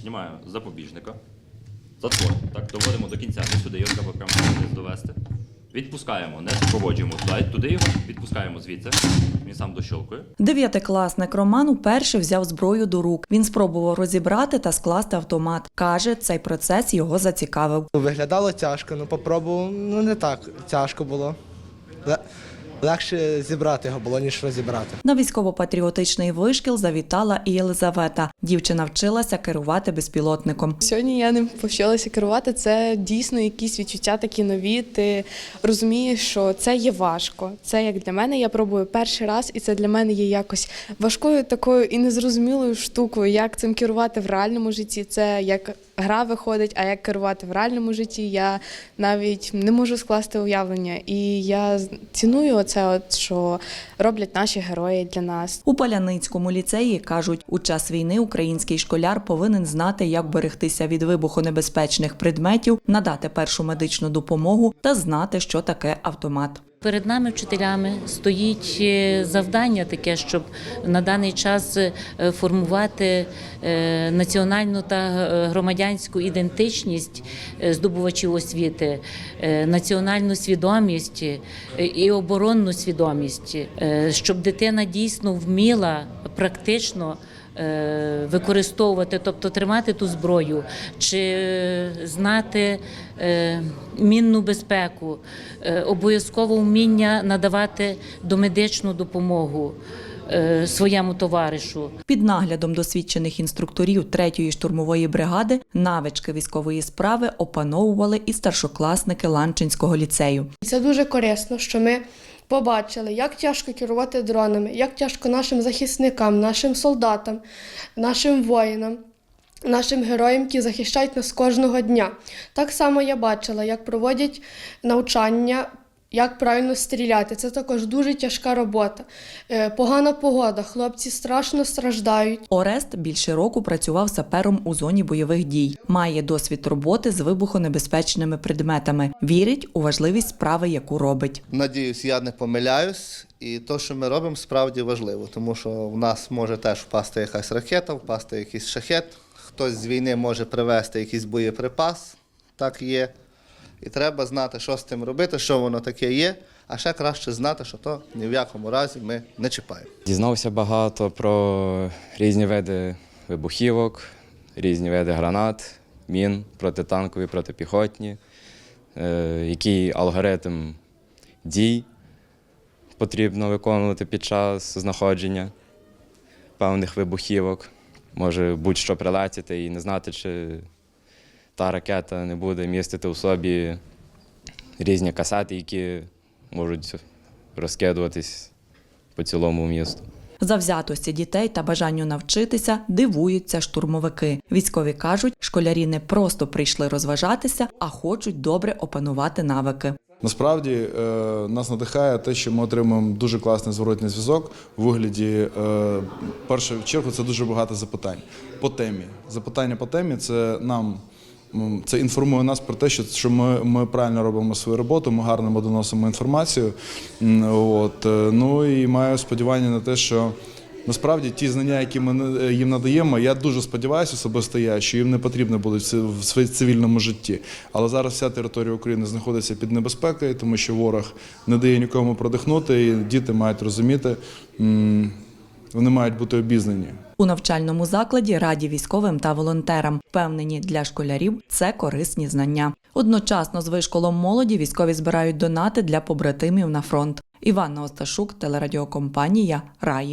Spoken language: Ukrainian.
Знімаю запобіжника. Затвор. Так, доводимо до кінця. Не сюди, його треба прямо вниз довести. Відпускаємо, не супроводжуємо туди, туди його, відпускаємо звідси. Він сам дощолкує. Дев'ятикласник Роман уперше взяв зброю до рук. Він спробував розібрати та скласти автомат. Каже, цей процес його зацікавив. Виглядало тяжко, ну попробував, ну не так тяжко було. Ле- Легше зібрати його було, ніж розібрати. На військово-патріотичний вишкіл завітала і Єлизавета. Дівчина вчилася керувати безпілотником. Сьогодні я ним повчилася керувати. Це дійсно якісь відчуття такі нові. Ти розумієш, що це є важко. Це як для мене. Я пробую перший раз, і це для мене є якось важкою такою і незрозумілою штукою, як цим керувати в реальному житті. Це як гра виходить, а як керувати в реальному житті, я навіть не можу скласти уявлення. І я ціную оце, от що роблять наші герої для нас. У Паляницькому ліцеї кажуть, у час війни український школяр повинен знати, як берегтися від вибухонебезпечних предметів, надати першу медичну допомогу та знати, що таке автомат. Перед нами, вчителями, стоїть е, завдання таке, щоб на даний час е, формувати е, національну та громадянську ідентичність здобувачів освіти, національну свідомість і оборонну свідомість, щоб дитина дійсно вміла практично. Е, Використовувати, тобто тримати ту зброю, чи знати е, мінну безпеку, е, обов'язково вміння надавати домедичну допомогу своєму товаришу. Під наглядом досвідчених інструкторів 3-ї штурмової бригади навички військової справи опановували і старшокласники Ланчинського ліцею. Це дуже корисно, що ми побачили, як тяжко керувати дронами, як тяжко нашим захисникам, нашим солдатам, нашим воїнам, нашим героям, які захищають нас кожного дня. Так само я бачила, як проводять навчання. Як правильно стріляти, це також дуже тяжка робота. Е, Погана погода, хлопці страшно страждають. Орест більше року працював сапером у зоні бойових дій. Має досвід роботи з вибухонебезпечними предметами. Вірить у важливість справи, яку робить. Надіюсь, я не помиляюсь, і те, що ми робимо, справді важливо, тому що в нас може теж впасти якась ракета, впасти якийсь шахет, хтось з війни може привезти якийсь боєприпас, так є. І треба знати, що з тим робити, що воно таке є, а ще краще знати, що то ні в якому разі ми не чіпаємо. Дізнався багато про різні види вибухівок, різні види гранат, мін, протитанкові, протипіхотні, е, який алгоритм дій потрібно виконувати під час знаходження певних вибухівок. Може будь-що прилетіти і не знати, чи та ракета не буде містити у собі різні касети, які можуть розкидуватись по цілому місту. Завзятості дітей та бажанню навчитися дивуються штурмовики. Військові кажуть, школярі не просто прийшли розважатися, а хочуть добре опанувати навики. Насправді е, нас надихає те, що ми отримуємо дуже класний зворотний зв'язок у вигляді. Е, чергу це дуже багато запитань по темі. Запитання по темі це нам. Це інформує нас про те, що, що ми, ми правильно робимо свою роботу, ми гарно доносимо інформацію. От, е, ну і маю сподівання на те, що насправді ті знання, які ми на- їм надаємо, я дуже сподіваюся, особисто я, що їм не потрібно будуть в цивільному житті. Але зараз вся територія України знаходиться під небезпекою, тому що ворог не дає нікому продихнути, і діти мають розуміти, вони мають бути обізнані. У навчальному закладі раді військовим та волонтерам. Впевнені, для школярів це корисні знання. Одночасно з вишколом молоді військові збирають донати для побратимів на фронт. Іванна Осташук, телерадіокомпанія Раї.